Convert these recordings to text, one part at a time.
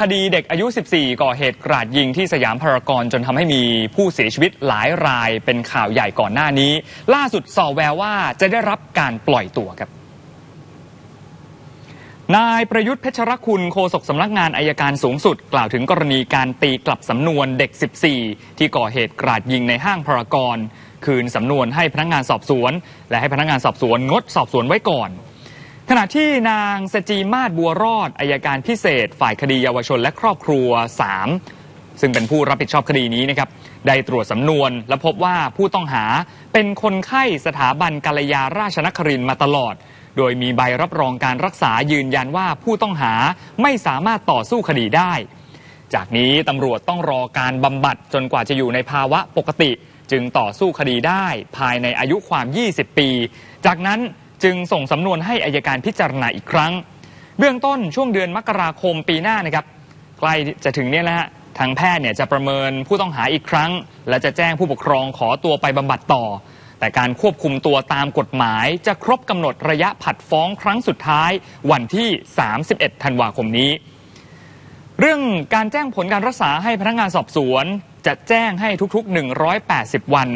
คดีเด็กอายุ 14 ก่อเหตุกราดยิงที่สยามพารากอนจนทำให้มีผู้เสียชีวิตหลายรายเป็นข่าวใหญ่ก่อนหน้านี้ ล่าสุดสอแววว่าจะได้รับการปล่อยตัวครับ นายประยุทธ์เพชรคุณโฆษกสำนักงานอายการสูงสุด กล่าวถึงกรณีการตีกลับสำนวนเด็ก 14 ที่ก่อเหตุกราดยิงในห้างพารากอนคืนสำนวนให้พนักงานสอบสวน และให้พนักงานสอบสวนงดสอบสวนไว้ก่อน ขณะที่นางสจีมาศบัวรอดอายการพิเศษ ฝ่ายคดีเยาวชนและครอบครัว 3 ซึ่งเป็นผู้รับผิดชอบคดีนี้นะครับได้ตรวจสำนวนและพบว่าผู้ต้องหาเป็นคนไข้สถาบันกาลยาราชนครินมาตลอด โดยมีใบรับรองการรักษายืนยันว่าผู้ต้องหาไม่สามารถต่อสู้คดีได้ จากนี้ตำรวจต้องรอการบำบัดจนกว่าจะอยู่ในภาวะปกติ จึงต่อสู้คดีได้ภายในอายุความ 20 ปี จากนั้น จึงส่งสำนวนให้อายการพิจารณาอีกครั้ง เบื้องต้นช่วงเดือนมกราคมปีหน้านะครับใกล้จะถึงเนี่ยแล้วฮะทางแพทย์เนี่ยจะประเมินผู้ต้องหาอีกครั้ง และจะแจ้งผู้ปกครองขอตัวไปบำบัดต่อ แต่การควบคุมตัวตามกฎหมาย จะครบกำหนดระยะผัดฟ้องครั้งสุดท้าย วันที่ 31 ธันวาคมนี้ เรื่องการแจ้งผลการรักษาให้พนักงานสอบสวน จะแจ้งให้ทุกๆ 180 วัน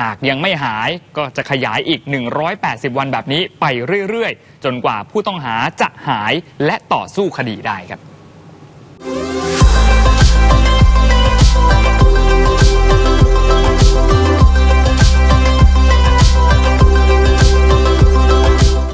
หากยังไม่หายก็จะขยายอีก 180 วันแบบนี้ไปเรื่อยๆ จนกว่าผู้ต้องหาจะหายและต่อสู้คดีได้ครับ